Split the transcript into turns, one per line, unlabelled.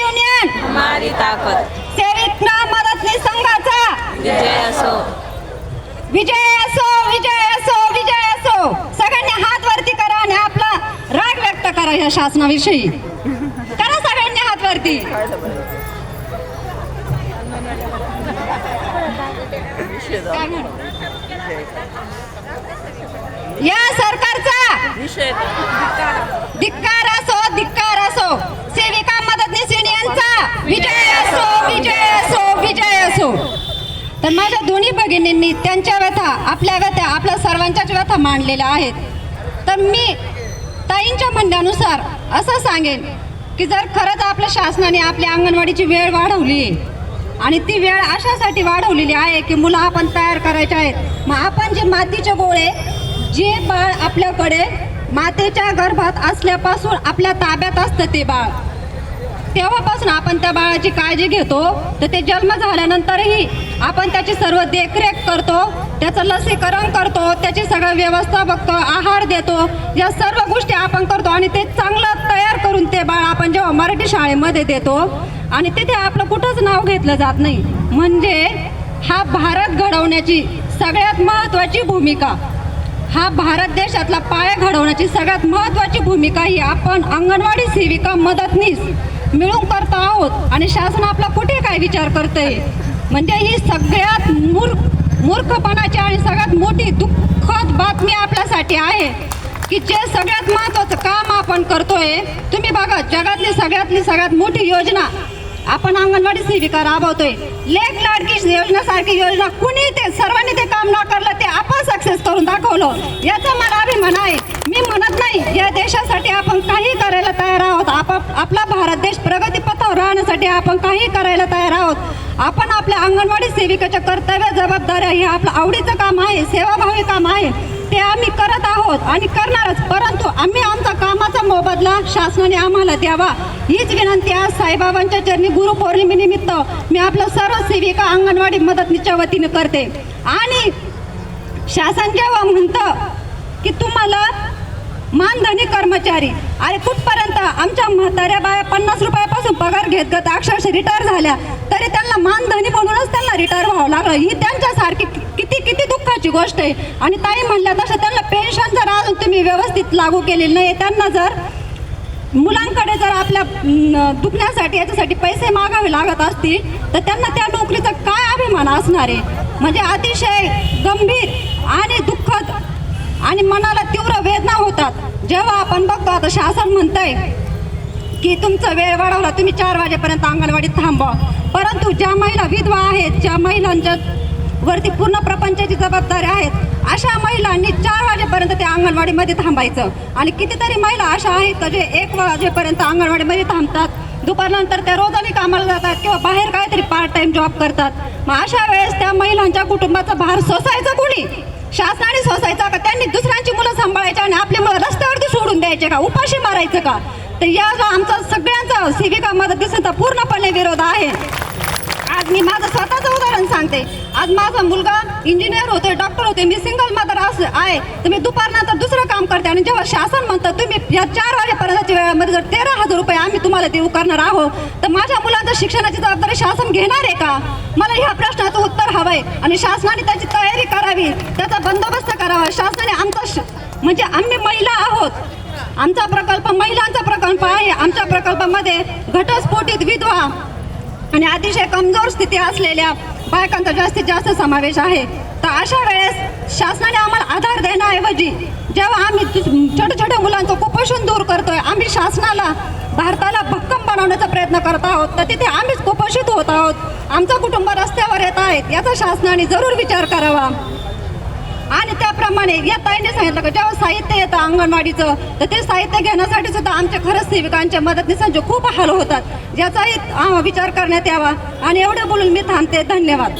Union.
हमारी ताकत.
सेविका मदतनीस संघाचा.
विजय असो.
विजय असो विजय असो विजय असो. सगळ्यांनी हात वरती करा आणि आपला राग व्यक्त करा या शासनाविषयी. करा सगळ्यांनी हात वरती? या सरकारचा.
विषय
धिक्कार असो धिक्कार असो. विजय असो विजय असो विजय असो तर माझ्या दोन्ही भगिनींनी त्यांच्या व्यथा आपल्या व्यथा आपल्या सर्वांच्याच व्यथा मांडलेल्या आहेत. तर मी ताईंच्या म्हणण्यानुसार असं सांगेन की जर खरंच आपल्या शासनाने आपल्या अंगणवाडीची वेळ वाढवली आणि ती वेळ अशासाठी वाढवलेली आहे की मुलं आपण तयार करायचे आहेत. मग आपण जे मातीचे गोळे जे बाळ आपल्याकडे मातेच्या गर्भात असल्यापासून आपल्या ताब्यात असतं ते बाळ. तेव्हापासून आपण त्या बाळाची काळजी घेतो तर ते जन्म झाल्यानंतरही आपण त्याची सर्व देखरेख करतो त्याचं लसीकरण करतो त्याची सगळं व्यवस्था बघतो आहार देतो या सर्व गोष्टी आपण करतो आणि ते चांगलं तयार करून ते बाळ आपण जेव्हा मराठी शाळेमध्ये देतो आणि तिथे आपलं कुठंच नाव घेतलं जात नाही. म्हणजे हा भारत घडवण्याची सगळ्यात महत्त्वाची भूमिका हा भारत देशातला पाया घडवण्याची सगळ्यात महत्त्वाची भूमिका ही आपण अंगणवाडी सेविका मदतनीस मिळून करत आहोत. आणि शासन आपला कुठे काय विचार करतंय? म्हणजे ही सगळ्यात मूर्ख मूर्खपणाची आणि सगळ्यात मोठी दुःखद बातमी आपल्यासाठी आहे की जे सगळ्यात महत्त्वाचं काम आपण करतोय तुम्ही बघा जगातली सगळ्यातली सगळ्यात मोठी योजना आपण अंगणवाडी सेविका राबवतोय. लेख लाडकी योजनासारखी योजना कुणी ते सर्वांनी ते काम न करलं ते आपण सक्सेस करून दाखवलं. याचा मला अभिमान आहे. मी म्हणत नाही या देशासाठी आपण काही करायला तयार आहोत आप आपला भारत देश प्रगतीपथावर राहण्यासाठी आपण काही करायला तयार आहोत. आपण आपल्या अंगणवाडी सेविकेच्या कर्तव्य जबाबदाऱ्या हे आपलं आवडीचं काम आहे सेवाभावी काम आहे ते आम्ही करत आहोत आणि करणारच. परंतु आम्ही आमचा कामाचा मोबदला शासनाने आम्हाला द्यावा. हीच विनंती आज साईबाबांच्या चरणी गुरुपौर्णिमेनिमित्त मी आपलं सर्व सेविका अंगणवाडी मदतनीच्या वतीने करते. आणि शासन जेव्हा म्हणतं की तुम्हाला मान कर्मचारी अरे कुठपर्यंत आमच्या म्हाताऱ्या बाया पन्नास रुपयापासून पगार घेत घेत अक्षरशः रिटायर झाल्या तरी त्यांना मानधनी म्हणूनच त्यांना रिटायर व्हावं लागलं. ही त्यांच्यासारखी किती किती दुःखाची गोष्ट आहे. आणि ताई म्हणल्या तसं त्यांना पेन्शन जर अजून तुम्ही व्यवस्थित लागू केलेली नाही त्यांना जर मुलांकडे जर आपल्या दुखण्यासाठी याच्यासाठी पैसे मागावे लागत असतील तर त्यांना त्या नोकरीचा काय अभिमान असणार आहे? म्हणजे अतिशय गंभीर आणि दुःखद आणि मनाला तीव्र वेदना होतात. जेव्हा आपण बघतो आता शासन म्हणतंय की तुमचा वेळ वाढवला तुम्ही चार वाजेपर्यंत अंगणवाडीत थांबवा. परंतु ज्या महिला विधवा आहेत ज्या महिलांच्या वरती पूर्ण प्रपंचाची जबाबदारी आहेत अशा महिलांनी चार वाजेपर्यंत त्या अंगणवाडीमध्ये थांबायचं. आणि कितीतरी महिला अशा आहेत का जे एक वाजेपर्यंत अंगणवाडीमध्ये थांबतात दुपारनंतर त्या रोजानी कामाला जातात किंवा बाहेर काहीतरी पार्ट टाइम जॉब करतात. मग अशा वेळेस त्या महिलांच्या कुटुंबाचा भार सोसायचा कोणी? शासनाने सोसायचा का? त्यांनी दुसऱ्यांची मुलं सांभाळायची आणि आपली मुलं रस्त्यावरती सोडून द्यायचे का? उपाशी मारायचं का? तर याला आमचा सगळ्यांचा सेविका मदतीचा पूर्णपणे विरोध आहे. आज मी माझं स्वतःचं उदाहरण सांगते आज माझा मुलगा इंजिनियर होते डॉक्टर होते मी सिंगल मदर असं आहे. तर मी दुपारनंतर दुसरं काम करते आणि जेव्हा शासन म्हणतं तुम्ही या चार वाजेपर्यंतच्या वेळामध्ये जर तेरा हजार रुपये आम्ही तुम्हाला देऊ करणार आहोत तर माझ्या मुलांच्या शिक्षणाची जबाबदारी शासन घेणार आहे का? मला ह्या प्रश्नाचं उत्तर हवं आहे आणि शासनाने त्याची तयारी करावी. त्याचा बंदोबस्त करावा. शासनाने आमचा श- म्हणजे आम्ही महिला आहोत. आमचा प्रकल्प महिलांचा प्रकल्प आहे. आमच्या प्रकल्पामध्ये घटस्फोटित विधवा आणि अतिशय कमजोर स्थिती असलेल्या बायकांचा जास्तीत जास्त समावेश आहे. तर अशा वेळेस शासनाने आम्हाला आधार देण्याऐवजी जेव्हा आम्ही छोट्या छोट्या मुलांचं कुपोषण दूर करतोय आम्ही शासनाला भारताला भक्कम बनवण्याचा प्रयत्न करत आहोत. तर तिथे आम्हीच कुपोषित होत आहोत. आमचं कुटुंब रस्त्यावर येत आहेत याचा शासनाने जरूर विचार करावा. आणि त्याप्रमाणे या ताईने सांगितलं का जेव्हा साहित्य येतं अंगणवाडीचं तर ते साहित्य घेण्यासाठी सुद्धा आमच्या खरंच सेविकांच्या मदतनीसांचे खूप हाल होतात. याचाही विचार करण्यात यावा. आणि एवढं बोलून मी थांबते. धन्यवाद.